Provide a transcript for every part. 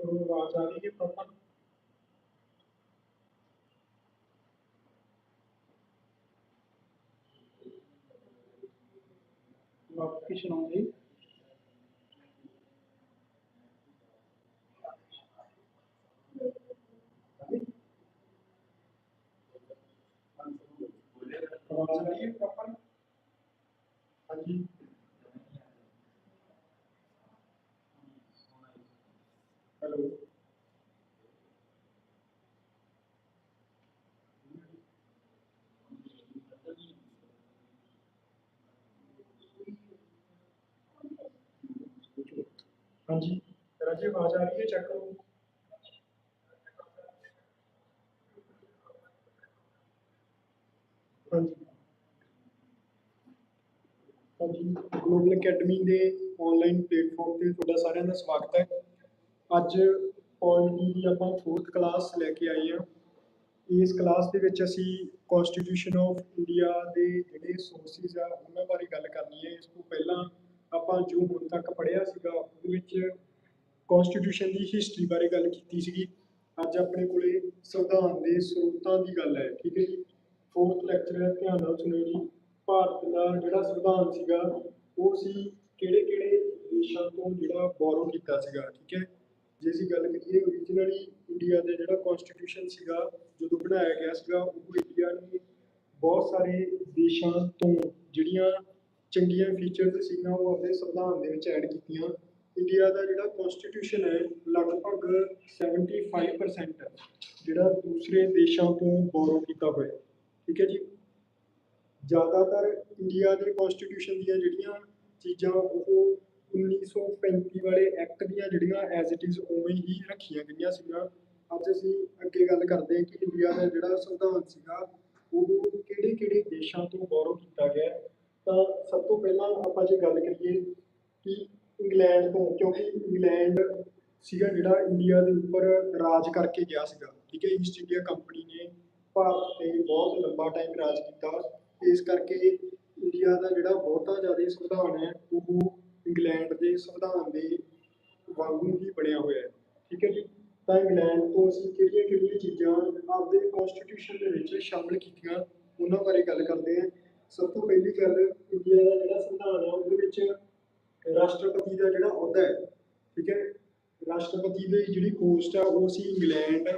ਕਰੋ ਆਵਾਜ਼ ਆ ਰਹੀ ਹੈ ਪ੍ਰੋਪਰ ਨੋਟੀਫਿਕੇਸ਼ਨ ਆਉਂਦੀ ਆਵਾਜ਼ ਆ ਰਹੀ ਹੈ ਪ੍ਰੋਪਰ ਹਾਂਜੀ। ਹੈਲੋ ਹਾਂਜੀ ਰਾਜੀ ਆਵਾਜ਼ ਆ ਰਹੀ ਹੈ ਚੈੱਕ ਕਰੋ ਹਾਂਜੀ ਹਾਂਜੀ ਗਲੋਬਲ ਅਕੈਡਮੀ ਦੇ ਆਨਲਾਈਨ ਪਲੇਟਫਾਰਮ ਤੇ ਤੁਹਾਡਾ ਸਾਰਿਆਂ ਦਾ ਸਵਾਗਤ ਹੈ ਅੱਜ ਪੋਲਿਟੀ ਦੀ ਆਪਾਂ 4th ਕਲਾਸ ਲੈ ਕੇ ਆਏ ਹਾਂ। ਇਸ ਕਲਾਸ ਦੇ ਵਿੱਚ ਅਸੀਂ ਕਨਸਟੀਟਿਊਸ਼ਨ ਆਫ ਇੰਡੀਆ ਦੇ ਜਿਹੜੇ ਸੋਰਸਿਸ ਆ, ਉਹਨਾਂ ਬਾਰੇ ਗੱਲ ਕਰਨੀ ਹੈ। ਇਸ ਤੋਂ ਪਹਿਲਾਂ ਆਪਾਂ ਜੋ ਹੁਣ ਤੱਕ ਪੜ੍ਹਿਆ ਸੀਗਾ, ਉਹਦੇ ਵਿੱਚ ਕਨਸਟੀਟਿਊਸ਼ਨ ਦੀ ਹਿਸਟਰੀ ਬਾਰੇ ਗੱਲ ਕੀਤੀ ਸੀਗੀ। ਅੱਜ ਆਪਣੇ ਕੋਲੇ ਸੰਵਿਧਾਨ ਦੇ ਸਰੋਤਾਂ ਦੀ ਗੱਲ ਹੈ, ਠੀਕ ਹੈ ਜੀ। ਫੋਰਥ ਲੈਕਚਰ ਹੈ ਧਿਆਨ ਨਾਲ ਸੁਣਿਓ ਜੀ। ਭਾਰਤ ਦਾ ਜਿਹੜਾ ਸੰਵਿਧਾਨ ਸੀਗਾ, ਉਹ ਸੀ ਕਿਹੜੇ ਕਿਹੜੇ ਦੇਸ਼ਾਂ ਤੋਂ ਜਿਹੜਾ ਬੋਰੋ ਕੀਤਾ ਸੀਗਾ, ਠੀਕ ਹੈ? ਜੇ ਅਸੀਂ ਗੱਲ ਕਰੀਏ ਓਰੀਜਨਲੀ ਇੰਡੀਆ ਦਾ ਜਿਹੜਾ ਕਨਸਟੀਟਿਊਸ਼ਨ ਸੀਗਾ, ਜਦੋਂ ਬਣਾਇਆ ਗਿਆ ਸੀਗਾ, ਉਹ ਇੰਡੀਆ ਨੇ ਬਹੁਤ ਸਾਰੇ ਦੇਸ਼ਾਂ ਤੋਂ ਜਿਹੜੀਆਂ ਚੰਗੀਆਂ ਫੀਚਰਸ ਸੀਗੀਆਂ, ਉਹ ਆਪਣੇ ਸੰਵਿਧਾਨ ਦੇ ਵਿੱਚ ਐਡ ਕੀਤੀਆਂ। ਇੰਡੀਆ ਦਾ ਜਿਹੜਾ ਕਨਸਟੀਟਿਊਸ਼ਨ ਹੈ, ਲਗਭਗ 75% ਜਿਹੜਾ ਦੂਸਰੇ ਦੇਸ਼ਾਂ ਤੋਂ ਬੋਰੋ ਕੀਤਾ ਹੋਇਆ। ਠੀਕ ਹੈ ਜੀ? ਜ਼ਿਆਦਾਤਰ ਇੰਡੀਆ ਦੇ ਕਨਸਟੀਟਿਊਸ਼ਨ ਦੀਆਂ ਜਿਹੜੀਆਂ ਚੀਜ਼ਾਂ, ਉਹ 1935 ਵਾਲੇ ਐਕਟ ਦੀਆਂ ਜਿਹੜੀਆਂ ਐਜ਼ ਇਟ ਇਜ਼ ਉਵੇਂ ਹੀ ਰੱਖੀਆਂ ਗਈਆਂ ਸੀਗੀਆਂ। ਅੱਜ ਅਸੀਂ ਅੱਗੇ ਗੱਲ ਕਰਦੇ ਹਾਂ ਕਿ ਇੰਡੀਆ ਦਾ ਜਿਹੜਾ ਸੰਵਿਧਾਨ ਸੀਗਾ, ਉਹ ਕਿਹੜੇ ਕਿਹੜੇ ਦੇਸ਼ਾਂ ਤੋਂ ਬੋਰੋ ਕੀਤਾ ਗਿਆ ਤਾਂ ਸਭ ਤੋਂ ਪਹਿਲਾਂ ਆਪਾਂ ਜੇ ਗੱਲ ਕਰੀਏ ਕਿ ਇੰਗਲੈਂਡ ਤੋਂ, ਕਿਉਂਕਿ ਇੰਗਲੈਂਡ ਸੀਗਾ ਜਿਹੜਾ ਇੰਡੀਆ ਦੇ ਉੱਪਰ ਰਾਜ ਕਰਕੇ ਗਿਆ ਸੀਗਾ। ਠੀਕ ਹੈ ਈਸਟ ਇੰਡੀਆ ਕੰਪਨੀ ਨੇ ਭਾਰਤ ਤੇ ਬਹੁਤ ਲੰਬਾ ਟਾਈਮ ਰਾਜ ਕੀਤਾ। ਇਸ ਕਰਕੇ ਇੰਡੀਆ ਦਾ ਜਿਹੜਾ ਬਹੁਤਾ ਜ਼ਿਆਦਾ ਸੰਵਿਧਾਨ ਹੈ, ਉਹ ਇੰਗਲੈਂਡ ਦੇ ਸੰਵਿਧਾਨ ਦੇ ਵਾਂਗੂ ਹੀ ਬਣਿਆ ਹੋਇਆ ਹੈ। ਠੀਕ ਹੈ ਜੀ? ਤਾਂ ਇੰਗਲੈਂਡ ਤੋਂ ਅਸੀਂ ਕਿਹੜੀਆਂ ਕਿਹੜੀਆਂ ਚੀਜ਼ਾਂ ਆਪਦੇ ਕਨਸਟੀਟਿਊਸ਼ਨ ਦੇ ਵਿੱਚ ਸ਼ਾਮਲ ਕੀਤੀਆਂ, ਉਹਨਾਂ ਬਾਰੇ ਗੱਲ ਕਰਦੇ ਹਾਂ। ਸਭ ਤੋਂ ਪਹਿਲੀ ਗੱਲ, ਇੰਡੀਆ ਦਾ ਜਿਹੜਾ ਸੰਵਿਧਾਨ ਹੈ ਉਹਦੇ ਵਿੱਚ ਰਾਸ਼ਟਰਪਤੀ ਦਾ ਜਿਹੜਾ ਅਹੁਦਾ ਹੈ, ਠੀਕ ਹੈ? ਰਾਸ਼ਟਰਪਤੀ ਦੀ ਜਿਹੜੀ ਪੋਸਟ ਆ, ਉਹ ਅਸੀਂ ਇੰਗਲੈਂਡ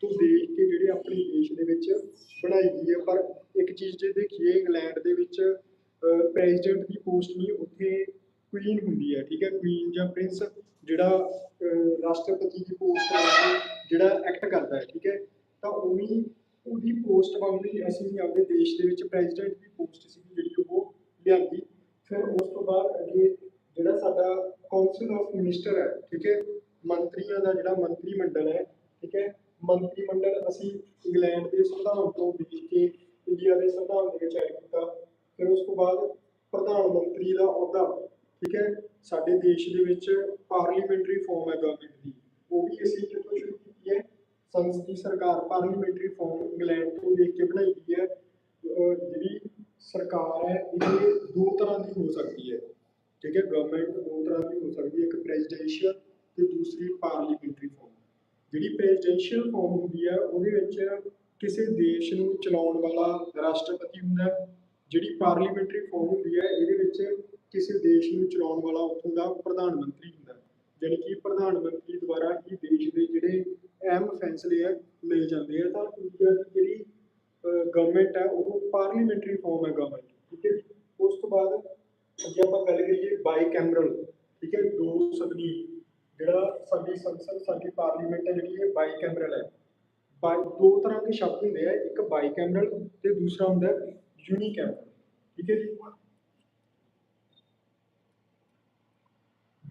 ਤੋਂ ਦੇਖ ਕੇ ਜਿਹੜੇ ਆਪਣੇ ਦੇਸ਼ ਦੇ ਵਿੱਚ ਬਣਾਈ ਗਈ ਹੈ। ਪਰ ਇੱਕ ਚੀਜ਼ ਜੇ ਦੇਖੀਏ, ਇੰਗਲੈਂਡ ਦੇ ਵਿੱਚ ਪ੍ਰੈਜ਼ੀਡੈਂਟ ਦੀ ਪੋਸਟ ਨਹੀਂ ਕੁਈਨ ਹੁੰਦੀ ਹੈ, ਠੀਕ ਹੈ? ਕੁਈਨ ਜਾਂ ਪ੍ਰਿੰਸ ਜਿਹੜਾ ਰਾਸ਼ਟਰਪਤੀ ਦੀ ਪੋਸਟ ਜਿਹੜਾ ਐਕਟ ਕਰਦਾ ਹੈ, ਠੀਕ ਹੈ? ਤਾਂ ਉਵੇਂ ਉਹਦੀ ਪੋਸਟ ਵਾਂਗੂ ਅਸੀਂ ਆਪਣੇ ਦੇਸ਼ ਦੇ ਵਿੱਚ ਪ੍ਰੈਜ਼ੀਡੈਂਟ ਦੀ ਪੋਸਟ ਸੀ ਜਿਹੜੀ ਉਹ ਲਿਆਂਦੀ। ਫਿਰ ਉਸ ਤੋਂ ਬਾਅਦ ਅੱਗੇ ਜਿਹੜਾ ਸਾਡਾ ਕਾਉਂਸਲ ਆਫ ਮਿਨਿਸਟਰ ਹੈ, ਠੀਕ ਹੈ? ਮੰਤਰੀਆਂ ਦਾ ਜਿਹੜਾ ਮੰਤਰੀ ਮੰਡਲ ਹੈ, ਠੀਕ ਹੈ? ਮੰਤਰੀ ਮੰਡਲ ਅਸੀਂ ਇੰਗਲੈਂਡ ਦੇ ਸੰਵਿਧਾਨ ਤੋਂ ਦੇਖ ਕੇ ਇੰਡੀਆ ਦੇ ਸੰਵਿਧਾਨ ਦੇ ਵਿੱਚ ਐਡ ਕੀਤਾ। ਫਿਰ ਉਸ ਤੋਂ ਬਾਅਦ ਪ੍ਰਧਾਨ ਮੰਤਰੀ ਦਾ ਅਹੁਦਾ ਠੀਕ ਹੈ, ਸਾਡੇ ਦੇਸ਼ ਦੇ ਵਿੱਚ ਪਾਰਲੀਮੈਂਟਰੀ ਫਾਰਮ ਹੈ ਗਵਰਨਮੈਂਟ ਦੀ। ਉਹ ਵੀ ਅਸੀਂ ਕਿੱਥੋਂ ਸ਼ੁਰੂ ਕੀਤੀ ਹੈ। ਸੰਸਦ ਦੀ ਸਰਕਾਰ ਪਾਰਲੀਮੈਂਟਰੀ ਫਾਰਮ ਇੰਗਲੈਂਡ ਤੋਂ ਦੇਖ ਕੇ ਬਣਾਈ ਗਈ ਹੈ। ਜਿਹੜੀ ਸਰਕਾਰ ਹੈ, ਇਹ ਦੋ ਤਰ੍ਹਾਂ ਦੀ ਹੋ ਸਕਦੀ ਹੈ। ਠੀਕ ਹੈ ਗਵਰਨਮੈਂਟ ਦੋ ਤਰ੍ਹਾਂ ਦੀ ਹੋ ਸਕਦੀ ਹੈ। ਇੱਕ ਪ੍ਰੈਜ਼ੀਡੈਂਸ਼ੀਅਲ ਤੇ ਦੂਸਰੀ ਪਾਰਲੀਮੈਂਟਰੀ ਫਾਰਮ ਜਿਹੜੀ ਪ੍ਰੈਜ਼ੀਡੈਂਸ਼ੀਅਲ ਫਾਰਮ ਹੁੰਦੀ ਹੈ, ਉਹਦੇ ਵਿੱਚ ਕਿਸੇ ਦੇਸ਼ ਨੂੰ ਚਲਾਉਣ ਵਾਲਾ ਰਾਸ਼ਟਰਪਤੀ ਹੁੰਦਾ ਜਿਹੜੀ ਪਾਰਲੀਮੈਂਟਰੀ ਫਾਰਮ ਹੁੰਦੀ ਹੈ, ਇਹਦੇ ਵਿੱਚ ਕਿਸੇ ਦੇਸ਼ ਨੂੰ ਚਲਾਉਣ ਵਾਲਾ ਉੱਥੋਂ ਦਾ ਪ੍ਰਧਾਨ ਮੰਤਰੀ ਹੁੰਦਾ ਹੈ, ਜਾਣੀ ਕਿ ਪ੍ਰਧਾਨ ਮੰਤਰੀ ਦੁਆਰਾ ਹੀ ਦੇਸ਼ ਦੇ ਜਿਹੜੇ ਅਹਿਮ ਫੈਸਲੇ ਆ ਲਏ ਜਾਂਦੇ ਆ। ਤਾਂ ਇੰਡੀਆ ਦੀ ਜਿਹੜੀ ਗਵਰਨਮੈਂਟ ਹੈ ਉਹ ਪਾਰਲੀਮੈਂਟਰੀ ਫਾਰਮ ਹੈ ਗਵਰਨਮੈਂਟ ਠੀਕ ਹੈ ਜੀ। ਉਸ ਤੋਂ ਬਾਅਦ ਜੇ ਆਪਾਂ ਗੱਲ ਕਰੀਏ ਬਾਈ ਕੈਮਰਲ ਠੀਕ ਹੈ? ਦੋ ਸਦਨੀ ਜਿਹੜਾ ਸਾਡੀ ਸੰਸਦ, ਸਾਡੀ ਪਾਰਲੀਮੈਂਟ ਹੈ, ਜਿਹੜੀ ਇਹ ਬਾਈ ਕੈਮਰਲ ਹੈ। ਬਾਈ ਦੋ ਤਰ੍ਹਾਂ ਦੇ ਸ਼ਬਦ ਹੁੰਦੇ ਆ, ਇੱਕ ਬਾਈ ਕੈਮਰਲ ਤੇ ਦੂਸਰਾ ਹੁੰਦਾ ਯੂਨੀ ਕੈਮਰਲ ਠੀਕ ਹੈ ਜੀ?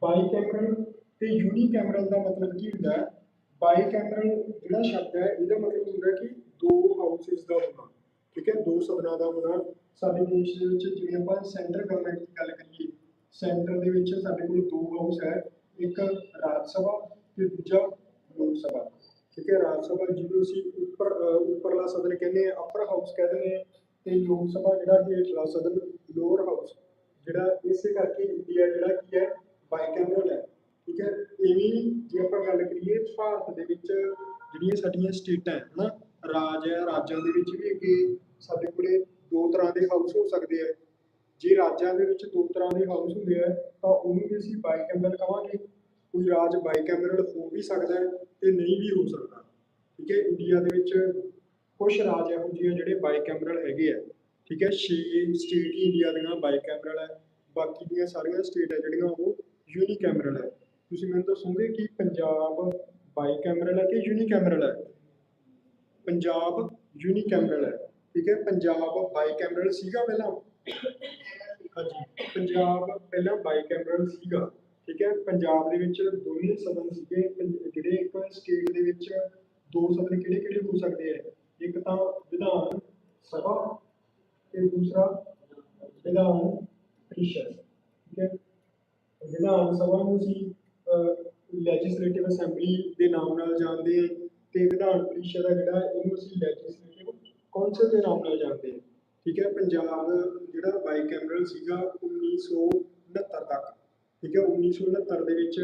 ਬਾਈ ਕੈਮਰਲ ਤੇ ਯੂਨੀ ਕੈਮਰਲ ਦਾ ਮਤਲਬ ਕੀ ਹੁੰਦਾ ਹੈ? ਬਾਈ ਕੈਮਰਲ ਜਿਹੜਾ ਸ਼ਬਦ ਹੈ, ਇਹਦਾ ਮਤਲਬ ਹੁੰਦਾ ਕਿ ਦੋ ਹਾਊਸਿਸ ਦਾ ਹੋਣਾ। ਠੀਕ ਹੈ, ਦੋ ਸਦਨਾਂ ਦਾ ਹੋਣਾ। ਸਾਡੇ ਦੇਸ਼ ਦੇ ਵਿੱਚ ਜਿਵੇਂ ਆਪਾਂ ਸੈਂਟਰ ਗਵਰਨਮੈਂਟ ਦੀ ਗੱਲ ਕਰੀਏ ਸੈਂਟਰ ਦੇ ਵਿੱਚ ਸਾਡੇ ਕੋਲ ਦੋ ਹਾਊਸ ਹੈ, ਇੱਕ ਰਾਜ ਸਭਾ ਤੇ ਦੂਜਾ ਲੋਕ ਸਭਾ। ਠੀਕ ਹੈ, ਰਾਜ ਸਭਾ ਜਿਹਨੂੰ ਅਸੀਂ ਉੱਪਰ ਉੱਪਰਲਾ ਸਦਨ ਕਹਿੰਦੇ ਆ ਅਪਰ ਹਾਊਸ ਕਹਿੰਦੇ ਆ ਤੇ ਲੋਕ ਸਭਾ ਜਿਹੜਾ ਕਿ ਹੇਠਲਾ ਸਦਨ ਲੋਅਰ ਹਾਊਸ ਜਿਹੜਾ ਇਸੇ ਕਰਕੇ ਇੰਡੀਆ ਜਿਹੜਾ ਕੀ ਹੈ ਬਾਈਕੈਮਰਲ ਹੈ ਠੀਕ ਹੈ? ਇਵੇਂ ਜੇ ਆਪਾਂ ਗੱਲ ਕਰੀਏ ਭਾਰਤ ਦੇ ਵਿੱਚ ਜਿਹੜੀਆਂ ਸਾਡੀਆਂ ਸਟੇਟਾਂ ਹੈ, ਹਨਾ? ਰਾਜ ਹੈ, ਰਾਜਾਂ ਦੇ ਵਿੱਚ ਵੀ ਅੱਗੇ ਸਾਡੇ ਕੋਲੇ ਦੋ ਤਰ੍ਹਾਂ ਦੇ ਹਾਊਸ ਹੋ ਸਕਦੇ ਆ। ਜੇ ਰਾਜਾਂ ਦੇ ਵਿੱਚ ਦੋ ਤਰ੍ਹਾਂ ਦੇ ਹਾਊਸ ਹੁੰਦੇ ਆ, ਤਾਂ ਉਹਨੂੰ ਵੀ ਅਸੀਂ ਬਾਈਕੈਮਰਲ ਕਹਾਂਗੇ। ਕੋਈ ਰਾਜ ਬਾਈਕੈਮਰਲ ਹੋ ਵੀ ਸਕਦਾ ਹੈ ਤੇ ਨਹੀਂ ਵੀ ਹੋ ਸਕਦਾ। ਠੀਕ ਹੈ? ਇੰਡੀਆ ਦੇ ਵਿੱਚ ਕੁਝ ਰਾਜ ਇਹੋ ਜਿਹੇ ਆ ਜਿਹੜੇ ਬਾਈਕੈਮਰਲ ਹੈਗੇ ਆ। ਠੀਕ ਹੈ? ਛੇ ਸਟੇਟ ਹੀ ਇੰਡੀਆ ਦੀਆਂ ਬਾਈਕੈਮਰਲ ਹੈ ਬਾਕੀ ਦੀਆਂ ਸਾਰੀਆਂ ਸਟੇਟ ਹੈ ਜਿਹੜੀਆਂ ਉਹ ਯੂਨੀਕੈਮਰਲ ਹੈ। ਤੁਸੀਂ ਮੈਨੂੰ ਦੱਸੋਗੇ ਕਿ ਪੰਜਾਬ ਬਾਈਕੈਮਰਲ ਹੈ ਕਿ ਯੂਨੀਕੈਮਰਲ ਹੈ? ਪੰਜਾਬ ਯੂਨੀਕੈਮਰਲ ਹੈ। ਠੀਕ ਹੈ, ਪੰਜਾਬ ਬਾਈਕੈਮਰਲ ਸੀਗਾ ਪਹਿਲਾਂ? ਹਾਂਜੀ, ਪੰਜਾਬ ਪਹਿਲਾਂ ਬਾਈਕੈਮਰਲ ਸੀਗਾ। ਠੀਕ ਹੈ, ਪੰਜਾਬ ਦੇ ਵਿੱਚ ਦੋਨੇ ਸਦਨ ਸੀਗੇ। ਪੰਜ- ਜਿਹੜੇ ਇੱਕ ਸਟੇਟ ਦੇ ਵਿੱਚ ਦੋ ਸਦਨ ਕਿਹੜੇ ਕਿਹੜੇ ਹੋ ਸਕਦੇ ਆ ਇੱਕ ਤਾਂ ਵਿਧਾਨ ਸਭਾ ਤੇ ਦੂਸਰਾ ਵਿਧਾਨ ਪ੍ਰੀਸ਼ਦ। ਠੀਕ ਹੈ ਵਿਧਾਨ ਸਭਾ ਨੂੰ ਅਸੀਂ ਲੈਜਿਸਲੇਟਿਵ ਅਸੈਂਬਲੀ ਦੇ ਨਾਮ ਨਾਲ ਜਾਣਦੇ ਹਾਂ ਤੇ ਵਿਧਾਨ ਪਰਿਸ਼ਦ ਹੈ ਜਿਹੜਾ, ਇਹਨੂੰ ਅਸੀਂ ਲੈਜਿਸਲੇਟਿਵ ਕੌਂਸਲ ਦੇ ਨਾਮ ਨਾਲ ਜਾਣਦੇ ਹਾਂ। ਠੀਕ ਹੈ, ਪੰਜਾਬ ਜਿਹੜਾ ਬਾਈਕੈਮਰਲ ਸੀਗਾ 1969 ਤੱਕ। ਠੀਕ ਹੈ 1969 ਦੇ ਵਿੱਚ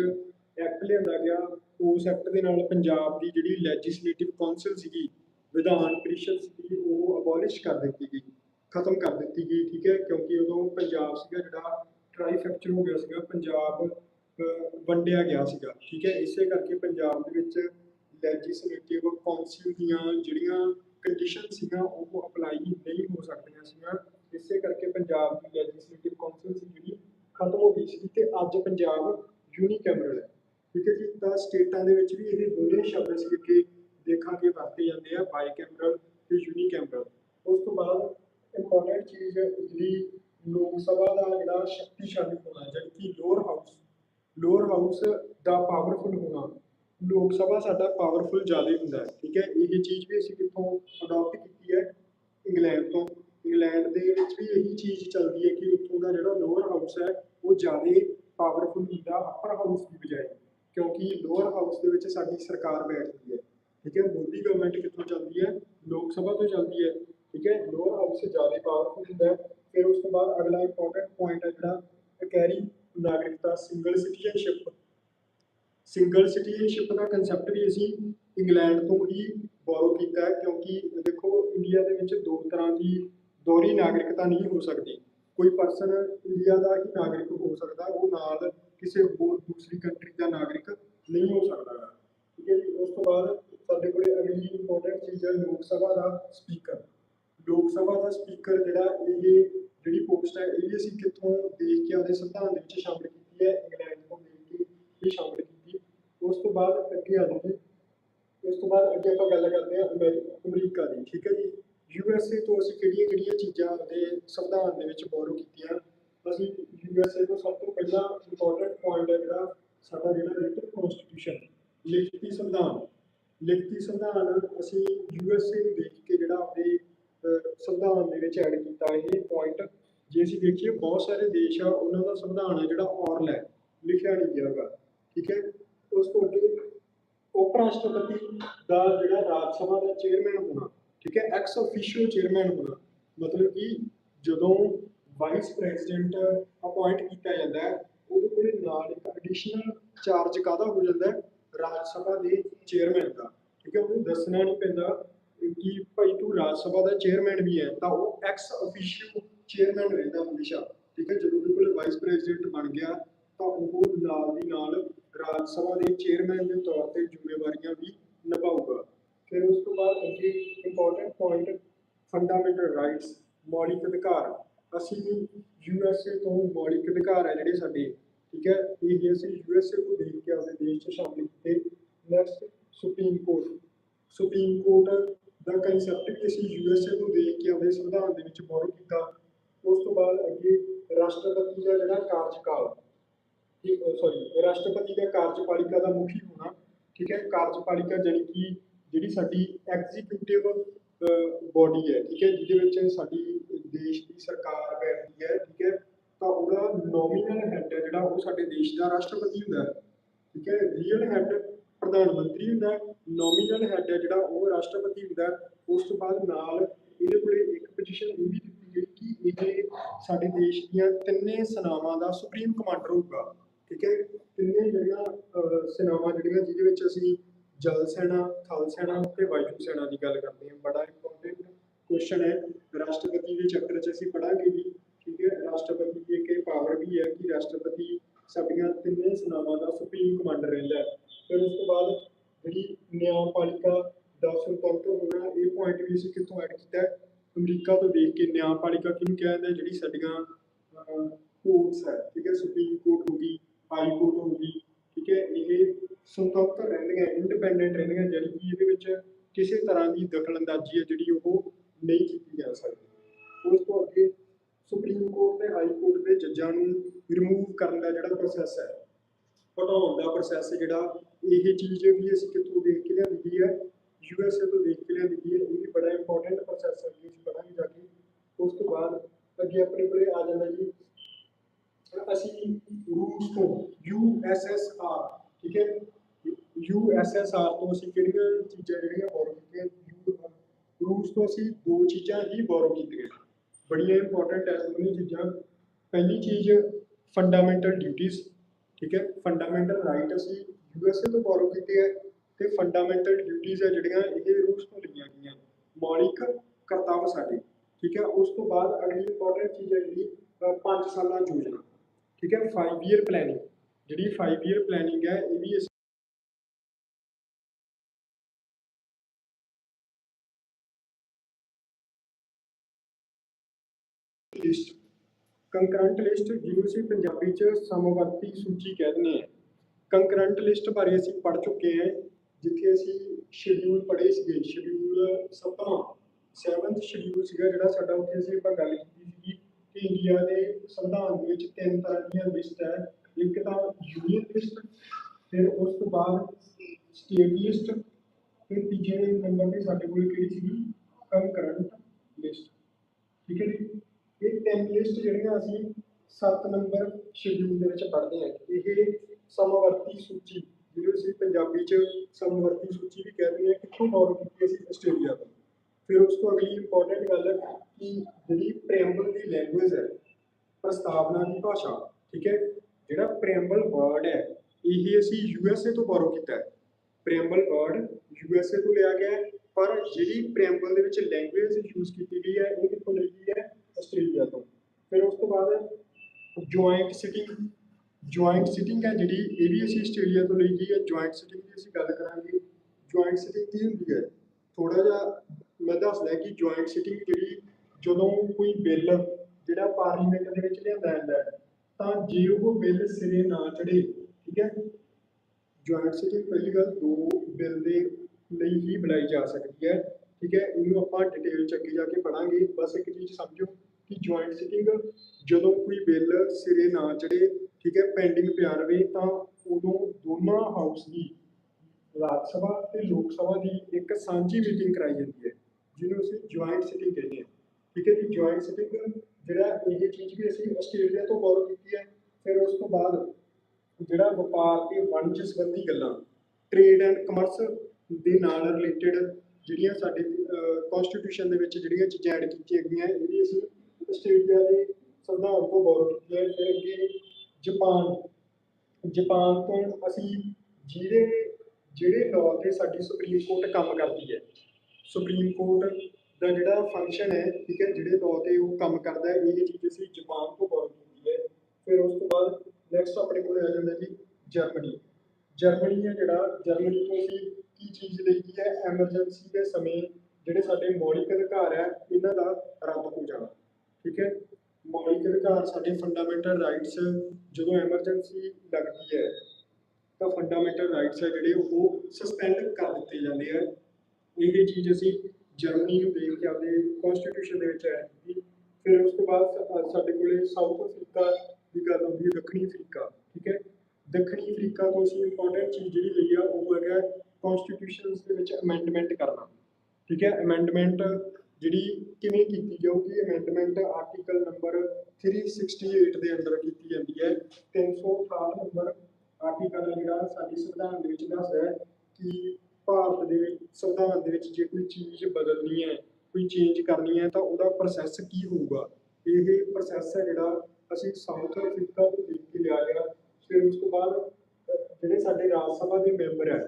ਐਕਟ ਲਿਆਂਦਾ ਗਿਆ। ਉਸ ਐਕਟ ਦੇ ਨਾਲ ਪੰਜਾਬ ਦੀ ਜਿਹੜੀ ਲੈਜਿਸਲੇਟਿਵ ਕੌਂਸਲ ਸੀਗੀ, ਵਿਧਾਨ ਪਰਿਸ਼ਦ ਸੀਗੀ, ਉਹ ਅਬੋਲਿਸ਼ ਕਰ ਦਿੱਤੀ ਗਈ, ਖਤਮ ਕਰ ਦਿੱਤੀ ਗਈ। ਠੀਕ ਹੈ, ਕਿਉਂਕਿ ਉਦੋਂ ਪੰਜਾਬ ਸੀਗਾ ਜਿਹੜਾ ਟ੍ਰਾਈਫੈਕਚਰ ਹੋ ਗਿਆ ਸੀਗਾ, ਪੰਜਾਬ ਵੰਡਿਆ ਗਿਆ ਸੀਗਾ, ਠੀਕ ਹੈ? ਇਸੇ ਕਰਕੇ ਪੰਜਾਬ ਦੇ ਵਿੱਚ ਲੈਜਿਸਲੇਟਿਵ ਕੌਂਸਲ ਦੀਆਂ ਜਿਹੜੀਆਂ ਕੰਡੀਸ਼ਨ ਸੀਗੀਆਂ, ਉਹ ਅਪਲਾਈ ਨਹੀਂ ਹੋ ਸਕਦੀਆਂ ਸੀਗੀਆਂ। ਇਸੇ ਕਰਕੇ ਪੰਜਾਬ ਦੀ ਲੈਜਿਸਲੇਟਿਵ ਕੌਂਸਲ ਸੀ ਜਿਹੜੀ, ਖਤਮ ਹੋ ਗਈ ਸੀ ਤੇ ਅੱਜ ਪੰਜਾਬ ਯੂਨੀਕੈਮਰਲ ਹੈ। ਠੀਕ ਹੈ ਜੀ? ਤਾਂ ਸਟੇਟਾਂ ਦੇ ਵਿੱਚ ਵੀ ਇਹ ਦੋਨੇ ਸ਼ਬਦ ਸੀ ਕਿ ਦੇਖਾਂਗੇ, ਵਰਤੇ ਜਾਂਦੇ ਆ ਬਾਈਕੈਮਰਲ ਤੇ ਯੂਨੀਕੈਮਰਲ ਉਸ ਤੋਂ ਬਾਅਦ ਇੰਪੋਰਟੈਂਟ ਚੀਜ਼ ਜਿਹੜੀ ਲੋਕ ਸਭਾ ਦਾ ਜਿਹੜਾ ਸ਼ਕਤੀਸ਼ਾਲੀ ਹੋਣਾ ਜਦਕਿ ਲੋਅਰ ਹਾਊਸ ਲੋਅਰ ਹਾਊਸ ਦਾ ਪਾਵਰਫੁਲ ਹੋਣਾ, ਲੋਕ ਸਭਾ ਸਾਡਾ ਪਾਵਰਫੁਲ ਜ਼ਿਆਦਾ ਹੁੰਦਾ ਹੈ, ਠੀਕ ਹੈ? ਇਹ ਚੀਜ਼ ਵੀ ਅਸੀਂ ਕਿੱਥੋਂ ਅਡਾਪਟ ਕੀਤੀ ਹੈ? ਇੰਗਲੈਂਡ ਤੋਂ। ਇੰਗਲੈਂਡ ਦੇ ਵਿੱਚ ਵੀ ਇਹੀ ਚੀਜ਼ ਚੱਲਦੀ ਹੈ ਕਿ ਉੱਥੋਂ ਦਾ ਜਿਹੜਾ ਲੋਅਰ ਹਾਊਸ ਹੈ, ਉਹ ਜ਼ਿਆਦਾ ਪਾਵਰਫੁਲ ਹੁੰਦਾ ਅਪਰ ਹਾਊਸ ਦੀ ਬਜਾਏ, ਕਿਉਂਕਿ ਲੋਅਰ ਹਾਊਸ ਦੇ ਵਿੱਚ ਸਾਡੀ ਸਰਕਾਰ ਬੈਠਦੀ ਹੈ, ਠੀਕ ਹੈ? ਮੋਦੀ ਗਵਰਨਮੈਂਟ ਕਿੱਥੋਂ ਚੱਲਦੀ ਹੈ? ਲੋਕ ਸਭਾ ਤੋਂ ਚੱਲਦੀ ਹੈ, ਠੀਕ ਹੈ? ਲੋਅਰ ਹਾਊਸ ਜ਼ਿਆਦਾ ਪਾਵਰਫੁਲ ਹੁੰਦਾ ਹੈ। ਫਿਰ ਉਸ ਤੋਂ ਬਾਅਦ ਅਗਲਾ ਇੰਪੋਰਟੈਂਟ ਪੁਆਇੰਟ ਹੈ ਜਿਹੜਾ ਕੈਰੀ ਨਾਗਰਿਕਤਾ ਸਿੰਗਲ ਸਿਟੀਜ਼ਨਸ਼ਿਪ ਸਿੰਗਲ ਸਿਟੀਜ਼ਨਸ਼ਿਪ ਦਾ ਕਨਸੈਪਟ ਵੀ ਅਸੀਂ ਇੰਗਲੈਂਡ ਤੋਂ ਹੀ ਬੋਰੋ ਕੀਤਾ ਕਿਉਂਕਿ ਦੇਖੋ ਇੰਡੀਆ ਦੇ ਵਿੱਚ ਦੋ ਤਰ੍ਹਾਂ ਦੀ ਦੋਹਰੀ ਨਾਗਰਿਕਤਾ ਨਹੀਂ ਹੋ ਸਕਦੀ। ਕੋਈ ਪਰਸਨ ਇੰਡੀਆ ਦਾ ਹੀ ਨਾਗਰਿਕ ਹੋ ਸਕਦਾ, ਉਹ ਨਾਲ ਕਿਸੇ ਹੋਰ ਦੂਸਰੀ ਕੰਟਰੀ ਦਾ ਨਾਗਰਿਕ ਨਹੀਂ ਹੋ ਸਕਦਾ। ਗਾ। ਠੀਕ ਹੈ ਜੀ, ਉਸ ਤੋਂ ਬਾਅਦ ਸਾਡੇ ਕੋਲੇ ਅਗਲੀ ਇੰਪੋਰਟੈਂਟ ਚੀਜ਼ ਹੈ ਲੋਕ ਸਭਾ ਦਾ ਸਪੀਕਰ ਲੋਕ ਸਭਾ ਦਾ ਸਪੀਕਰ ਜਿਹੜਾ ਇਹ ਜਿਹੜੀ ਪੋਸਟ ਹੈ, ਇਹ ਵੀ ਅਸੀਂ ਕਿੱਥੋਂ ਦੇਖ ਕੇ ਆਪਣੇ ਸੰਵਿਧਾਨ ਦੇ ਵਿੱਚ ਸ਼ਾਮਿਲ ਕੀਤੀ ਹੈ, ਇੰਗਲੈਂਡ ਤੋਂ ਦੇਖ ਕੇ ਵੀ ਸ਼ਾਮਿਲ ਕੀਤੀ ਉਸ ਤੋਂ ਬਾਅਦ ਅੱਗੇ ਆ ਜਾਂਦੇ। ਉਸ ਤੋਂ ਬਾਅਦ ਅੱਗੇ ਆਪਾਂ ਗੱਲ ਕਰਦੇ ਹਾਂ ਅਮੈਰੀ- ਅਮਰੀਕਾ ਦੀ, ਠੀਕ ਹੈ ਜੀ? ਯੂ ਐਸ ਏ ਤੋਂ ਅਸੀਂ ਕਿਹੜੀਆਂ ਕਿਹੜੀਆਂ ਚੀਜ਼ਾਂ ਦੇ ਸੰਵਿਧਾਨ ਦੇ ਵਿੱਚ ਬੋਰੋ ਕੀਤੀਆਂ? ਅਸੀਂ ਯੂ ਐਸ ਏ ਤੋਂ ਸਭ ਤੋਂ ਪਹਿਲਾਂ ਇੰਪੋਰਟੈਂਟ ਪੁਆਇੰਟ ਹੈ ਜਿਹੜਾ ਸਾਡਾ ਜਿਹੜਾ ਰਿਟਨ ਕਨਸਟੀਟਿਊਸ਼ਨ ਲਿਖਤੀ ਸੰਵਿਧਾਨ। ਲਿਖਤੀ ਸੰਵਿਧਾਨ ਅਸੀਂ ਯੂ ਐਸ ਏ ਨੂੰ ਦੇਖ ਕੇ ਜਿਹੜਾ ਆਪਣੇ ਸੰਵਿਧਾਨ ਦੇ ਵਿੱਚ ਐਡ ਕੀਤਾ ਇਹ ਪੁਆਇੰਟ ਜੇ ਅਸੀਂ ਦੇਖੀਏ ਬਹੁਤ ਸਾਰੇ ਦੇਸ਼ ਆ, ਉਹਨਾਂ ਦਾ ਸੰਵਿਧਾਨ ਹੈ ਜਿਹੜਾ ਔਰਲ ਹੈ, ਲਿਖਿਆ ਨਹੀਂ ਗਿਆਗਾ ਠੀਕ ਹੈ? ਉਸ ਤੋਂ ਅੱਗੇ ਉਪ ਰਾਸ਼ਟਰਪਤੀ ਦਾ ਜਿਹੜਾ ਰਾਜ ਸਭਾ ਦਾ ਚੇਅਰਮੈਨ ਹੋਣਾ, ਠੀਕ ਹੈ? ਐਕਸ ਅਫੀਸ਼ੀਅਲ ਚੇਅਰਮੈਨ ਹੋਣਾ, ਮਤਲਬ ਕਿ ਜਦੋਂ ਵਾਈਸ ਪ੍ਰੈਜ਼ੀਡੈਂਟ ਅਪਾਇੰਟ ਕੀਤਾ ਜਾਂਦਾ ਹੈ, ਉਹਦੇ ਕੋਲੇ ਨਾਲ ਇੱਕ ਐਡੀਸ਼ਨਲ ਚਾਰਜ ਕਾਹਦਾ ਹੋ ਜਾਂਦਾ ਹੈ? ਰਾਜ ਸਭਾ ਦੇ ਚੇਅਰਮੈਨ ਦਾ, ਠੀਕ ਹੈ? ਉਹਨੂੰ ਦੱਸਣਾ ਨਹੀਂ ਪੈਂਦਾ ਕਿ ਭਾਈ ਤੂੰ ਰਾਜ ਸਭਾ ਦਾ ਚੇਅਰਮੈਨ ਵੀ ਹੈ, ਤਾਂ ਉਹ ਐਕਸ ਅਫੀਸ਼ੀਅਲ ਚੇਅਰਮੈਨ ਰਹਿੰਦਾ ਹਮੇਸ਼ਾ, ਠੀਕ ਹੈ? ਜਦੋਂ ਉਹਦੇ ਵਾਈਸ ਪ੍ਰੈਜ਼ੀਡੈਂਟ ਬਣ ਗਿਆ, ਤਾਂ ਉਹ ਨਾਲ ਦੀ ਨਾਲ ਰਾਜ ਸਭਾ ਦੇ ਚੇਅਰਮੈਨ ਦੇ ਤੌਰ ਤੇ ਜ਼ਿੰਮੇਵਾਰੀਆਂ ਵੀ ਨਿਭਾਊਗਾ। ਫਿਰ ਉਸ ਤੋਂ ਬਾਅਦ ਅੱਗੇ ਇੰਪੋਰਟੈਂਟ ਪੁਆਇੰਟ ਫੰਡਾਮੈਂਟਲ ਰਾਈਟਸ ਮੌਲਿਕ ਅਧਿਕਾਰ। ਅਸੀਂ ਯੂ ਐਸ ਏ ਤੋਂ ਮੌਲਿਕ ਅਧਿਕਾਰ ਹੈ ਜਿਹੜੇ ਸਾਡੇ, ਠੀਕ ਹੈ? ਇਹ ਅਸੀਂ ਯੂ ਐਸ ਏ ਤੋਂ ਦੇਖ ਕੇ ਆਪਣੇ ਦੇਸ਼ 'ਚ ਸ਼ਾਮਿਲ ਕੀਤੇ। Next supreme court supreme court ਦਾ ਕਨਸੈਪਟ ਵੀ ਅਸੀਂ ਯੂ ਐਸ ਏ ਤੋਂ ਦੇਖ ਕੇ ਆਪਣੇ ਸੰਵਿਧਾਨ ਦੇ ਵਿੱਚ ਬੋਰੋ ਕੀਤਾ, ਉਸ ਤੋਂ ਬਾਅਦ ਅੱਗੇ ਰਾਸ਼ਟਰਪਤੀ ਦਾ ਜਿਹੜਾ ਕਾਰਜਕਾਲ ਸੌਰੀ ਰਾਸ਼ਟਰਪਤੀ ਦਾ ਕਾਰਜਪਾਲਿਕਾ ਦਾ ਮੁਖੀ ਹੋਣਾ, ਠੀਕ ਹੈ, ਕਾਰਜਪਾਲਿਕਾ ਜਾਣੀ ਕਿ ਜਿਹੜੀ ਸਾਡੀ ਐਗਜ਼ੀਕਿਊਟਿਵ ਬੋਡੀ ਹੈ, ਠੀਕ ਹੈ, ਜਿਹਦੇ ਵਿੱਚ ਸਾਡੀ ਦੇਸ਼ ਦੀ ਸਰਕਾਰ ਬੈਠਦੀ ਹੈ, ਠੀਕ ਹੈ, ਤਾਂ ਉਹਦਾ ਨੋਮੀਨਲ ਹੈਡ ਹੈ ਜਿਹੜਾ, ਉਹ ਸਾਡੇ ਦੇਸ਼ ਦਾ ਰਾਸ਼ਟਰਪਤੀ ਹੁੰਦਾ ਹੈ, ਠੀਕ ਹੈ ਰੀਅਲ ਹੈਡ ਪ੍ਰਧਾਨ ਮੰਤਰੀ ਹੁੰਦਾ ਨੋਮੀਨਲ ਹੈਡ ਹੈ ਜਿਹੜਾ ਉਹ ਰਾਸ਼ਟਰਪਤੀ ਹੁੰਦਾ ਉਸ ਤੋਂ ਬਾਅਦ ਨਾਲ ਇਹਦੇ ਕੋਲੇ ਇੱਕ ਪੋਜੀਸ਼ਨ ਇਹ ਵੀ ਦਿੱਤੀ ਗਈ ਕਿ ਇਹ ਸਾਡੇ ਦੇਸ਼ ਦੀਆਂ ਤਿੰਨੇ ਸੈਨਾਵਾਂ ਦਾ ਸੁਪਰੀਮ ਕਮਾਂਡਰ ਹੋਊਗਾ ਠੀਕ ਹੈ? ਤਿੰਨੇ ਜਿਹੜੀਆਂ ਅਹ, ਜਿਹੜੀਆਂ ਜਿਹਦੇ ਵਿੱਚ ਅਸੀਂ ਜਲ ਸੈਨਾ ਥਲ ਸੈਨਾ ਤੇ ਵਾਯੂ ਸੈਨਾ ਦੀ ਗੱਲ ਕਰਦੇ ਹਾਂ। ਬੜਾ ਇੰਪੋਰਟੈਂਟ ਕੁਐਸਚਨ ਹੈ। ਰਾਸ਼ਟਰਪਤੀ ਦੇ ਚੈਪਟਰ 'ਚ ਅਸੀਂ ਪੜਾਂਗੇ ਜੀ ਠੀਕ ਹੈ? ਰਾਸ਼ਟਰਪਤੀ ਦੀ ਇੱਕ ਪਾਵਰ ਵੀ ਹੈ ਕਿ ਰਾਸ਼ਟਰਪਤੀ ਸਾਡੀਆਂ ਤਿੰਨੇ ਸੈਨਾਵਾਂ ਦਾ ਸੁਪਰੀਮ ਕਮਾਂਡਰ ਰਹਿੰਦਾ ਹੈ ਫਿਰ ਉਸ ਤੋਂ ਬਾਅਦ ਜਿਹੜੀ ਨਿਆਂਪਾਲਿਕਾ ਦਾ ਸੁਤੰਤਰ ਹੋਣਾ ਇਹ ਪੁਆਇੰਟ ਵੀ ਅਸੀਂ ਕਿੱਥੋਂ ਐਡ ਕੀਤਾ ਹੈ ਅਮਰੀਕਾ ਤੋਂ ਦੇਖ ਕੇ ਨਿਆਂਪਾਲਿਕਾ ਕਿਹਨੂੰ ਕਿਹਾ ਜਾਂਦਾ ਜਿਹੜੀ ਸਾਡੀਆਂ ਕੋਰਟਸ ਹੈ, ਠੀਕ ਹੈ, ਸੁਪਰੀਮ ਕੋਰਟ ਹੋ ਗਈ, ਹਾਈ ਕੋਰਟ ਹੋ ਗਈ, ਠੀਕ ਹੈ, ਇਹ ਸੁਤੰਤਰ ਰਹਿੰਦੀਆਂ ਇੰਡੀਪੈਂਡੈਂਟ ਰਹਿੰਦੀਆਂ ਜਿਹੜੀ ਕਿ ਇਹਦੇ ਵਿੱਚ ਕਿਸੇ ਤਰ੍ਹਾਂ ਦੀ ਦਖਲਅੰਦਾਜ਼ੀ ਹੈ, ਜਿਹੜੀ ਉਹ ਨਹੀਂ ਕੀਤੀ ਜਾ ਸਕਦੀ। ਉਸ ਤੋਂ ਅੱਗੇ ਸੁਪਰੀਮ ਕੋਰਟ ਤੇ ਹਾਈ ਕੋਰਟ ਦੇ ਜੱਜਾਂ ਨੂੰ ਰਿਮੂਵ ਕਰਨ ਦਾ ਜਿਹੜਾ ਪ੍ਰੋਸੈਸ ਹੈ ਹਟਾਉਣ ਦਾ ਪ੍ਰੋਸੈਸ ਜਿਹੜਾ, ਇਹ ਚੀਜ਼ ਵੀ ਅਸੀਂ ਕਿੱਥੋਂ ਦੇਖ ਕੇ ਲਿਆਂਦੀ ਹੈ ਯੂਐਸਏ ਤੋਂ ਦੇਖ ਕੇ ਲਿਆਂਦੀ ਹੈ ਇਹ ਵੀ ਬੜਾ ਇੰਪੋਰਟੈਂਟ ਪ੍ਰੋਸੈਸ ਹੈ ਜੀ ਅਸੀਂ ਪੜਾਂਗੇ ਜਾ ਕੇ ਉਸ ਤੋਂ ਬਾਅਦ ਅੱਗੇ ਆਪਣੇ ਕੋਲੇ ਆ ਜਾਂਦਾ ਜੀ ਅਸੀਂ ਰੂਸ ਤੋਂ ਯੂਐਸਐਸਆਰ ਠੀਕ ਹੈ ਯੂਐਸਐਸਆਰ ਤੋਂ ਅਸੀਂ ਕਿਹੜੀਆਂ ਚੀਜ਼ਾਂ ਜਿਹੜੀਆਂ ਬੋਰੋ ਕੀਤੀਆਂ ਯੂ- ਰੂਸ ਤੋਂ ਅਸੀਂ ਦੋ ਚੀਜ਼ਾਂ ਹੀ ਬੋਰੋ ਕੀਤੀਆਂ ਬੜੀਆਂ ਇੰਪੋਰਟੈਂਟ ਹੈ ਦੋਨੋਂ ਚੀਜ਼ਾਂ ਪਹਿਲੀ ਚੀਜ਼ ਫੰਡਾਮੈਂਟਲ ਡਿਊਟੀਜ਼ ਠੀਕ ਹੈ ਫੰਡਾਮੈਂਟਲ ਰਾਈਟ ਅਸੀਂ ਯੂਐਸਏ ਤੋਂ ਬੋਰੋ ਕੀਤੇ ਹੈ ਤੇ ਫੰਡਾਮੈਂਟਲ ਡਿਊਟੀਜ਼ ਹੈ ਜਿਹੜੀਆਂ ਇਹ ਰੂਸ ਤੋਂ ਲਈਆਂ ਗਈਆਂ। ਮੌਲਿਕ ਕਰਤੱਵ ਸਾਡੇ ਠੀਕ ਹੈ? ਉਸ ਤੋਂ ਬਾਅਦ ਅਗਲੀ ਇੰਪੋਰਟੈਂਟ ਚੀਜ਼ ਹੈ ਜਿਹੜੀ ਅ, ਪੰਜ ਸਾਲਾਂ ਯੋਜਨਾ ਠੀਕ ਹੈ? 5 ਈਅਰ ਪਲੈਨਿੰਗ ਜਿਹੜੀ 5 ਈਅਰ ਪਲੈਨਿੰਗ ਹੈ ਇਹ ਵੀ ਅਸੀਂ ਲਿਸਟ ਕੰਕਰੰਟ ਲਿਸਟ ਜਿਹਨੂੰ ਅਸੀਂ ਪੰਜਾਬੀ ਚ ਸਮਵਰਤੀ ਸੂਚੀ ਕਹਿ ਦਿੰਦੇ ਹਾਂ। ਕੰਕਰੰਟ ਲਿਸਟ ਬਾਰੇ ਅਸੀਂ ਪੜ੍ਹ ਚੁੱਕੇ ਹਾਂ। ਜਿੱਥੇ ਅਸੀਂ ਸ਼ਡਿਊਲ ਪੜ੍ਹੇ ਸੀਗੇ ਸ਼ਡਿਊਲ ਸੱਤਵਾਂ 7th ਸ਼ਡਿਊਲ ਸੀਗਾ ਜਿਹੜਾ ਸਾਡਾ, ਉੱਥੇ ਅਸੀਂ ਆਪਾਂ ਗੱਲ ਕੀਤੀ ਸੀਗੀ ਕਿ ਇੰਡੀਆ ਦੇ ਸੰਵਿਧਾਨ ਦੇ ਵਿੱਚ ਤਿੰਨ ਤਰ੍ਹਾਂ ਦੀਆਂ ਲਿਸਟ ਹੈ, ਇੱਕ ਤਾਂ ਯੂਨੀਅਨ ਲਿਸਟ ਫਿਰ ਉਸ ਤੋਂ ਬਾਅਦ ਸਟੇਟ ਲਿਸਟ ਫਿਰ ਤੀਜੇ ਨੰਬਰ ਤੇ ਸਾਡੇ ਕੋਲ ਕਿਹੜੀ ਸੀਗੀ? ਕੰਕਰੰਟ ਲਿਸਟ ਠੀਕ ਹੈ ਜੀ? ਇਹ ਤਿੰਨ ਲਿਸਟ ਜਿਹੜੀਆਂ ਅਸੀਂ 7 ਨੰਬਰ ਸ਼ਡਿਊਲ ਦੇ ਵਿੱਚ ਪੜ੍ਹਦੇ ਹਾਂ। ਇਹ ਸਮਵਰਤੀ ਸੂਚੀ ਜਿਹਨੂੰ ਅਸੀਂ ਪੰਜਾਬੀ ਚ ਸਮਵਰਤੀ ਸੂਚੀ ਵੀ ਕਹਿੰਦੇ ਹਾਂ ਕਿੱਥੋਂ ਬੋਰੋ ਕੀਤੀ ਅਸੀਂ? ਆਸਟ੍ਰੇਲੀਆ ਤੋਂ। ਫਿਰ ਉਸ ਤੋਂ ਅਗਲੀ ਇੰਪੋਰਟੈਂਟ ਗੱਲ ਹੈ ਕਿ ਜਿਹੜੀ ਪ੍ਰੈਂਬਲ ਦੀ ਲੈਂਗੁਏਜ ਹੈ, ਪ੍ਰਸਤਾਵਨਾ ਦੀ ਭਾਸ਼ਾ, ਠੀਕ ਹੈ? ਜਿਹੜਾ ਪ੍ਰੈਂਬਲ ਵਰਡ ਹੈ, ਇਹ ਅਸੀਂ ਯੂਐਸਏ ਤੋਂ ਬੋਰੋ ਕੀਤਾ ਹੈ। ਪ੍ਰੈਂਬਲ ਵਰਡ ਯੂਐਸਏ ਤੋਂ ਲਿਆ ਗਿਆ ਪਰ ਜਿਹੜੀ ਪ੍ਰੈਂਬਲ ਦੇ ਵਿੱਚ ਲੈਂਗੁਏਜ ਯੂਜ਼ ਕੀਤੀ ਗਈ ਹੈ, ਇਹ ਕਿੱਥੋਂ ਲਈ ਗਈ ਹੈ? ਆਸਟ੍ਰੇਲੀਆ ਤੋਂ। ਫਿਰ ਉਸ ਤੋਂ ਬਾਅਦ ਜੁਆਇੰਟ ਸਿਟਿੰਗ ਜੁਆਇੰਟ ਸਿਟਿੰਗ ਹੈ ਜਿਹੜੀ ਇਹ ਵੀ ਅਸੀਂ ਆਸਟ੍ਰੇਲੀਆ ਤੋਂ ਲਈ ਗਈ ਹੈ। ਜੁਆਇੰਟ ਸਿਟਿੰਗ ਦੀ ਅਸੀਂ ਗੱਲ ਕਰਾਂਗੇ। ਜੁਆਇੰਟ ਸਿਟਿੰਗ ਕੀ ਹੁੰਦੀ ਹੈ? ਥੋੜਾ ਜਿਹਾ ਮੈਂ ਦੱਸਦਾ ਕਿ ਜੁਆਇੰਟ ਸਿਟਿੰਗ ਜਿਹੜੀ ਜਦੋਂ ਕੋਈ ਬਿੱਲ ਜਿਹੜਾ ਪਾਰਲੀਮੈਂਟ ਦੇ ਵਿੱਚ ਲਿਆਂਦਾ ਜਾਂਦਾ ਹੈ, ਤਾਂ ਜੇ ਉਹ ਬਿੱਲ ਸਿਰੇ ਨਾ ਚੜੇ ਠੀਕ ਹੈ? ਜੁਆਇੰਟ ਸਿਟਿੰਗ ਪਹਿਲੀ ਗੱਲ ਦੋ ਬਿੱਲ ਦੇ ਲਈ ਹੀ ਬਣਾਈ ਜਾ ਸਕਦੀ ਹੈ, ਠੀਕ ਹੈ? ਇਹਨੂੰ ਆਪਾਂ ਡਿਟੇਲ ਚ ਅੱਗੇ ਜਾ ਕੇ ਪੜਾਂਗੇ ਬਸ ਇੱਕ ਚੀਜ਼ ਸਮਝੋ ਕਿ ਜੁਆਇੰਟ ਸਿਟਿੰਗ ਜਦੋਂ ਕੋਈ ਬਿੱਲ ਸਿਰੇ ਨਾ ਚੜੇ ਠੀਕ ਹੈ ਪੈਂਡਿੰਗ ਪਿਆ ਰਵੇ ਤਾਂ ਉਦੋਂ ਦੋਨਾਂ ਹਾਊਸ ਦੀ ਰਾਜ ਸਭਾ ਤੇ ਲੋਕ ਸਭਾ ਦੀ ਇੱਕ ਸਾਂਝੀ ਮੀਟਿੰਗ ਕਰਾਈ ਜਾਂਦੀ ਹੈ, ਜਿਹਨੂੰ ਅਸੀਂ ਜੁਆਇੰਟ ਸਿਟਿੰਗ ਕਹਿੰਦੇ ਹਾਂ। ਠੀਕ ਹੈ ਜੀ ਜੁਆਇੰਟ ਸਿਟਿੰਗ ਜਿਹੜਾ ਇਹ ਚੀਜ਼ ਵੀ ਅਸੀਂ ਆਸਟ੍ਰੇਲੀਆ ਤੋਂ ਬੋਰੋ ਕੀਤੀ ਹੈ, ਫਿਰ ਉਸ ਤੋਂ ਬਾਅਦ ਜਿਹੜਾ ਵਪਾਰ ਤੇ ਵਣਜ ਸੰਬੰਧੀ ਗੱਲਾਂ ਟ੍ਰੇਡ ਐਂਡ ਕਮਰਸ ਦੇ ਨਾਲ ਰਿਲੇਟਡ ਜਿਹੜੀਆਂ ਸਾਡੇ ਕਨਸਟੀਟਿਊਸ਼ਨ ਦੇ ਵਿੱਚ ਜਿਹੜੀਆਂ ਚੀਜ਼ਾਂ ਐਡ ਕੀਤੀਆਂ ਗਈਆਂ, ਇਹ ਵੀ ਅਸੀਂ ਆਸਟ੍ਰੇਲੀਆ ਦੇ ਸੰਵਿਧਾਨ ਤੋਂ ਬੋਰੋ ਹੈ ਫਿਰ ਅੱਗੇ ਜਾਪਾਨ। ਜਾਪਾਨ ਤੋਂ ਅਸੀਂ ਜਿਹੜੇ ਜਿਹੜੇ ਲਾਅ ਤੇ ਸਾਡੀ ਸੁਪਰੀਮ ਕੋਰਟ ਕੰਮ ਕਰਦੀ ਹੈ। ਸੁਪਰੀਮ ਕੋਰਟ ਦਾ ਜਿਹੜਾ ਫੰਕਸ਼ਨ ਹੈ, ਠੀਕ ਹੈ, ਜਿਹੜੇ ਲਾਅ ਤੇ ਉਹ ਕੰਮ ਕਰਦਾ ਹੈ, ਇਹ ਚੀਜ਼ ਅਸੀਂ ਜਾਪਾਨ ਤੋਂ ਬੋਰੋ ਕੀਤੀ ਹੈ। ਫਿਰ ਉਸ ਤੋਂ ਬਾਅਦ ਨੈਕਸਟ ਆਪਣੇ ਕੋਲ ਆ ਜਾਂਦਾ ਜੀ ਜਰਮਨੀ। ਜਰਮਨੀ ਹੈ ਜਿਹੜਾ, ਜਰਮਨੀ ਤੋਂ ਅਸੀਂ ਕੀ ਚੀਜ਼ ਲਈ ਕੀ ਹੈ? ਐਮਰਜੈਂਸੀ ਦੇ ਸਮੇਂ ਜਿਹੜੇ ਸਾਡੇ ਮੌਲਿਕ ਅਧਿਕਾਰ ਹੈ, ਇਹਨਾਂ ਦਾ ਰੱਦ ਹੋ ਜਾਣਾ। ਠੀਕ ਹੈ? ਮੌਲਿਕ ਅਧਿਕਾਰ ਸਾਡੇ ਫੰਡਾਮੈਂਟਲ ਰਾਈਟਸ ਜਦੋਂ ਐਮਰਜੈਂਸੀ ਲੱਗਦੀ ਹੈ, ਤਾਂ ਫੰਡਾਮੈਂਟਲ ਰਾਈਟਸ ਹੈ ਜਿਹੜੇ ਉਹ ਸਸਪੈਂਡ ਕਰ ਦਿੱਤੇ ਜਾਂਦੇ ਆ। ਇਹ ਚੀਜ਼ ਅਸੀਂ ਜਰਮਨੀ ਨੂੰ ਦੇਖ ਕੇ ਆਪਦੇ ਕਨਸਟੀਟਿਊਸ਼ਨ ਦੇ ਵਿੱਚ ਐਡ ਕੀਤੀ ਫਿਰ ਉਸ ਤੋਂ ਬਾਅਦ ਸਾਡੇ ਕੋਲੇ ਸਾਊਥ ਅਫਰੀਕਾ ਦੀ ਗੱਲ ਆਉਂਦੀ ਹੈ, ਦੱਖਣੀ ਅਫਰੀਕਾ, ਠੀਕ ਹੈ? ਦੱਖਣੀ ਅਫਰੀਕਾ ਤੋਂ ਅਸੀਂ ਇੰਪੋਰਟੈਂਟ ਚੀਜ਼ ਜਿਹੜੀ ਲਈ ਆ, ਉਹ ਹੈਗਾ ਕਨਸਟੀਟਿਊਸ਼ਨਸ ਦੇ ਵਿੱਚ ਅਮੈਂਡਮੈਂਟ ਕਰਨਾ, ਠੀਕ ਹੈ? ਅਮੈਂਡਮੈਂਟ ਜਿਹੜੀ ਕਿਵੇਂ ਕੀਤੀ ਜਾਊਗੀ ਅਮੈਂਡਮੈਂਟ ਆਰਟੀਕਲ ਨੰਬਰ 368 ਦੇ ਅੰਦਰ ਕੀਤੀ ਜਾਂਦੀ ਹੈ। 368 ਨੰਬਰ ਆਰਟੀਕਲ ਜਿਹੜਾ, ਸਾਡੇ ਸੰਵਿਧਾਨ ਦੇ ਵਿੱਚ ਦੱਸਦਾ ਹੈ ਕਿ ਭਾਰਤ ਦੇ ਵਿੱਚ, ਸੰਵਿਧਾਨ ਦੇ ਵਿੱਚ ਜੇ ਕੋਈ ਚੀਜ਼ ਬਦਲਣੀ ਹੈ, ਕੋਈ ਚੇਂਜ ਕਰਨੀ ਹੈ, ਤਾਂ ਉਹਦਾ ਪ੍ਰੋਸੈਸ ਕੀ ਹੋਊਗਾ? ਇਹ ਪ੍ਰੋਸੈਸ ਹੈ ਜਿਹੜਾ ਅਸੀਂ ਸਾਊਥ ਅਫਰੀਕਾ ਤੋਂ ਦੇਖ ਕੇ ਲਿਆ ਗਿਆ। ਫਿਰ ਉਸ ਤੋਂ ਬਾਅਦ, ਜਿਹੜੇ ਸਾਡੇ ਰਾਜ ਸਭਾ ਦੇ ਮੈਂਬਰ ਹੈ,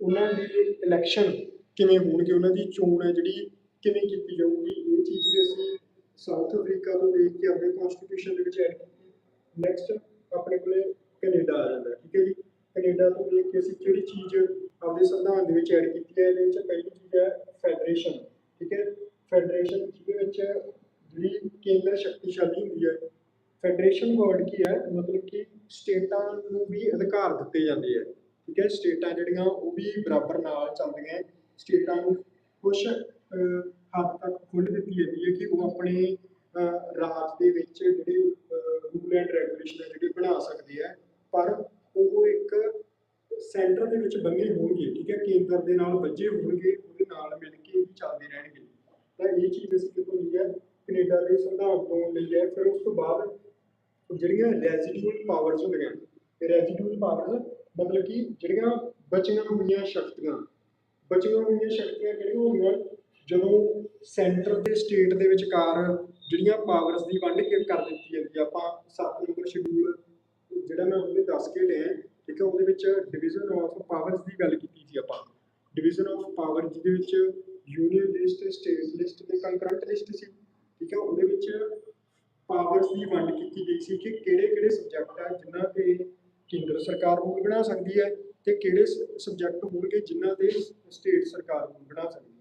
ਉਹਨਾਂ ਦੀ ਇਲੈਕਸ਼ਨ ਕਿਵੇਂ ਹੋਣਗੇ? ਉਹਨਾਂ ਦੀ ਚੋਣ ਹੈ ਜਿਹੜੀ ਕਿਵੇਂ ਕੀਤੀ ਜਾਊਗੀ? ਇਹ ਚੀਜ਼ ਵੀ ਅਸੀਂ ਸਾਊਥ ਅਫਰੀਕਾ ਤੋਂ ਦੇਖ ਕੇ ਆਪਣੇ ਕਨਸਟੀਟਿਊਸ਼ਨ ਦੇ ਵਿੱਚ ਐਡ ਕੀਤੀ ਨੈਕਸਟ ਆਪਣੇ ਕੋਲੇ ਕੈਨੇਡਾ ਆ ਜਾਂਦਾ, ਠੀਕ ਹੈ ਜੀ? ਕੈਨੇਡਾ ਤੋਂ ਦੇਖ ਕੇ ਅਸੀਂ ਜਿਹੜੀ ਚੀਜ਼ ਆਪਦੇ ਸੰਵਿਧਾਨ ਦੇ ਵਿੱਚ ਐਡ ਕੀਤੀ ਹੈ? ਇਹਦੇ ਵਿੱਚ ਪਹਿਲੀ ਚੀਜ਼ ਹੈ ਫੈਡਰੇਸ਼ਨ ਠੀਕ ਹੈ? ਫੈਡਰੇਸ਼ਨ ਜਿਹਦੇ ਵਿੱਚ ਜਿਹੜੀ ਕੇਂਦਰ ਸ਼ਕਤੀਸ਼ਾਲੀ ਹੁੰਦੀ ਹੈ। ਫੈਡਰੇਸ਼ਨ ਵਰਡ ਕੀ ਹੈ? ਮਤਲਬ ਕਿ ਸਟੇਟਾਂ ਨੂੰ ਵੀ ਅਧਿਕਾਰ ਦਿੱਤੇ ਜਾਂਦੇ ਆ, ਠੀਕ ਹੈ? ਸਟੇਟਾਂ ਜਿਹੜੀਆਂ ਉਹ ਵੀ ਬਰਾਬਰ ਨਾਲ ਚੱਲਦੀਆਂ ਸਟੇਟਾਂ ਨੂੰ ਕੁਝ ਹੱਦ ਤੱਕ ਖੁੱਲ੍ਹ ਦਿੱਤੀ ਜਾਂਦੀ ਹੈ ਕਿ ਉਹ ਆਪਣੇ ਰਾਜ ਦੇ ਵਿੱਚ ਜਿਹੜੇ ਰੂਲ ਐਂਡ ਰੈਗੂਲੇਸ਼ਨ ਜਿਹੜੇ ਬਣਾ ਸਕਦੇ ਆ ਪਰ ਉਹ ਇੱਕ ਸੈਂਟਰ ਦੇ ਵਿੱਚ ਬੰਨੇ ਹੋਣਗੇ, ਠੀਕ ਹੈ, ਕੇਂਦਰ ਦੇ ਨਾਲ ਵੱਜੇ ਹੋਣਗੇ, ਉਹਦੇ ਨਾਲ ਮਿਲ ਕੇ ਹੀ ਚੱਲਦੇ ਰਹਿਣਗੇ। ਤਾਂ ਇਹ ਚੀਜ਼ ਅਸੀਂ ਕਿਤੋਂ ਲਈ ਹੈ? ਕੈਨੇਡਾ ਦੇ ਸੰਵਿਧਾਨ ਤੋਂ ਲਈ ਹੈ। ਫਿਰ ਉਸ ਤੋਂ ਬਾਅਦ ਜਿਹੜੀਆਂ ਰੈਜ਼ੀਡਿਊਅਲ ਪਾਵਰਸ ਹੁੰਦੀਆਂ ਰੈਜ਼ੀਡਿਊਅਲ ਪਾਵਰਸ ਮਤਲਬ ਕਿ ਜਿਹੜੀਆਂ ਬਚੀਆਂ ਹੋਈਆਂ ਸ਼ਕਤੀਆਂ, ਬਚੀਆਂ ਹੋਈਆਂ ਸ਼ਕਤੀਆਂ ਕਿਹੜੀਆਂ ਹੋਣਗੀਆਂ ਜਦੋਂ ਸੈਂਟਰ ਤੇ ਸਟੇਟ ਦੇ ਵਿਚਕਾਰ ਜਿਹੜੀਆਂ ਪਾਵਰਸ ਦੀ ਵੰਡ ਕੇ ਕਰ ਦਿੱਤੀ ਜਾਂਦੀ ਆ, ਆਪਾਂ 7 ਨੰਬਰ ਸ਼ਡਿਊਲ ਜਿਹੜਾ ਮੈਂ ਉਹਨੇ ਦੱਸ ਕੇ ਲਿਆ ਠੀਕ ਹੈ ਉਹਦੇ ਵਿੱਚ ਡਿਵੀਜ਼ਨ ਆਫ ਪਾਵਰਸ ਦੀ ਗੱਲ ਕੀਤੀ ਸੀ ਆਪਾਂ। ਡਿਵੀਜ਼ਨ ਆਫ ਪਾਵਰ ਜਿਹਦੇ ਵਿੱਚ ਯੂਨੀਅਨ ਲਿਸਟ ਸਟੇਟ ਲਿਸਟ ਤੇ ਕੰਕਰੈਂਟ ਲਿਸਟ ਸੀ, ਠੀਕ ਹੈ ਉਹਦੇ ਵਿੱਚ ਪਾਵਰਸ ਦੀ ਵੰਡ ਕੀਤੀ ਗਈ ਸੀ ਕਿ ਕਿਹੜੇ ਕਿਹੜੇ ਸਬਜੈਕਟ ਆ ਜਿਨ੍ਹਾਂ ਤੇ ਕੇਂਦਰ ਸਰਕਾਰ ਰੂਲ ਬਣਾ ਸਕਦੀ ਹੈ ਤੇ ਕਿਹੜੇ ਸਬਜੈਕਟ ਹੋਣਗੇ ਜਿਨ੍ਹਾਂ ਤੇ ਸਟੇਟ ਸਰਕਾਰ ਰੂਲ ਬਣਾ ਸਕਦੀ ਹੈ।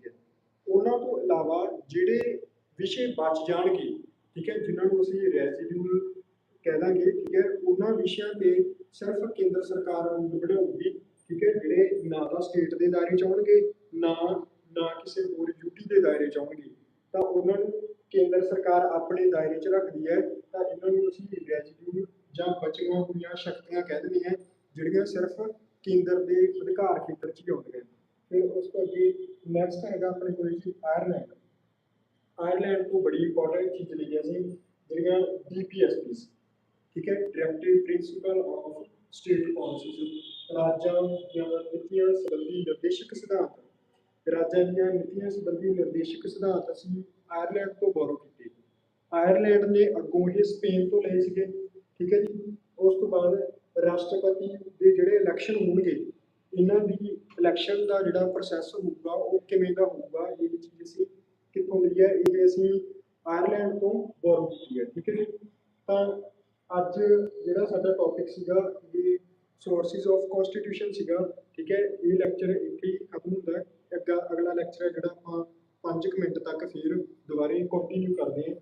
ਉਹਨਾਂ ਤੋਂ ਇਲਾਵਾ ਜਿਹੜੇ ਵਿਸ਼ੇ ਬਚ ਜਾਣਗੇ, ਠੀਕ ਹੈ, ਜਿਨ੍ਹਾਂ ਨੂੰ ਅਸੀਂ ਰੈਜ਼ੀਡਿਊਲ ਕਹਿ ਦਾਂਗੇ, ਠੀਕ ਹੈ, ਉਹਨਾਂ ਵਿਸ਼ਿਆਂ ਤੇ ਸਿਰਫ ਕੇਂਦਰ ਸਰਕਾਰ ਰੂਲ ਬਣਾਉਗੀ ਠੀਕ ਹੈ, ਜਿਹੜੇ ਨਾ ਤਾਂ ਸਟੇਟ ਦੇ ਦਾਇਰੇ ਚ ਆਉਣਗੇ, ਨਾ ਨਾ ਕਿਸੇ ਹੋਰ ਯੂਟੀ ਦੇ ਦਾਇਰੇ ਚ ਆਉਣਗੇ। ਤਾਂ ਉਹਨਾਂ ਨੂੰ ਕੇਂਦਰ ਸਰਕਾਰ ਆਪਣੇ ਦਾਇਰੇ 'ਚ ਰੱਖਦੀ ਹੈ, ਤਾਂ ਇਹਨਾਂ ਨੂੰ ਅਸੀਂ ਰੈਜ਼ੀਡਿਊ ਜਾਂ ਬਚੀਆਂ ਹੋਈਆਂ ਸ਼ਕਤੀਆਂ ਕਹਿ ਦਿੰਦੇ ਹਾਂ, ਜਿਹੜੀਆਂ ਸਿਰਫ ਕੇਂਦਰ ਦੇ ਅਧਿਕਾਰ ਖੇਤਰ 'ਚ ਹੀ ਆਉਂਦੀਆਂ ਫਿਰ ਉਸ ਤੋਂ ਅੱਗੇ ਨੈਕਸਟ ਹੈਗਾ ਆਪਣੇ ਕੋਲ ਜੀ ਆਇਰਲੈਂਡ ਆਇਰਲੈਂਡ ਤੋਂ ਬੜੀ ਇੰਪੋਰਟੈਂਟ ਚੀਜ਼ ਲਈ ਅਸੀਂ ਜਿਹੜੀਆਂ ਡੀਪੀਐਸਪੀਸ ਠੀਕ ਹੈ? Directive principle of state policies ਰਾਜਾਂ ਦੀਆਂ ਨੀਤੀਆਂ ਸੰਬੰਧੀ ਨਿਰਦੇਸ਼ਕ ਸਿਧਾਂਤ। ਰਾਜਾਂ ਦੀਆਂ ਨੀਤੀਆਂ ਸੰਬੰਧੀ ਨਿਰਦੇਸ਼ਕ ਸਿਧਾਂਤ ਅਸੀਂ ਆਇਰਲੈਂਡ ਤੋਂ ਬੋਰੋ ਕੀਤੇ। ਆਇਰਲੈਂਡ ਨੇ ਅੱਗੋਂ ਇਹ ਸਪੇਨ ਤੋਂ ਲਏ ਸੀਗੇ। ਠੀਕ ਹੈ ਜੀ? ਉਸ ਤੋਂ ਬਾਅਦ ਰਾਸ਼ਟਰਪਤੀ ਦੇ ਜਿਹੜੇ ਇਲੈਕਸ਼ਨ ਹੋਣਗੇ, ਇਹਨਾਂ ਦੀ ਇਲੈਕਸ਼ਨ ਦਾ ਜਿਹੜਾ ਪ੍ਰੋਸੈਸ ਹੋਊਗਾ, ਉਹ ਕਿਵੇਂ ਦਾ ਹੋਊਗਾ, ਇਹ ਚੀਜ਼ ਅਸੀਂ ਕਿੱਥੋਂ ਲਈ ਹੈ, ਇਹ ਅਸੀਂ ਆਇਰਲੈਂਡ ਤੋਂ ਬੋਰੋ ਕੀਤੀ ਹੈ, ਠੀਕ ਹੈ ਜੀ? ਤਾਂ ਅੱਜ ਜਿਹੜਾ ਸਾਡਾ ਟੌਪਿਕ ਸੀਗਾ, ਇਹ ਸੋਰਸਿਸ ਆਫ ਕਨਸਟੀਟਿਊਸ਼ਨ ਸੀਗਾ, ਠੀਕ ਹੈ? ਇਹ ਲੈਕਚਰ ਇੱਥੇ ਹੀ ਖਤਮ ਹੁੰਦਾ ਹੈ। ਅੱਗਾ ਅਗਲਾ ਲੈਕਚਰ ਹੈ ਜਿਹੜਾ ਆਪਾਂ 5 ਮਿੰਟ ਤੱਕ ਫਿਰ ਦੁਬਾਰੇ ਕੰਟੀਨਿਊ ਕਰਦੇ ਹਾਂ।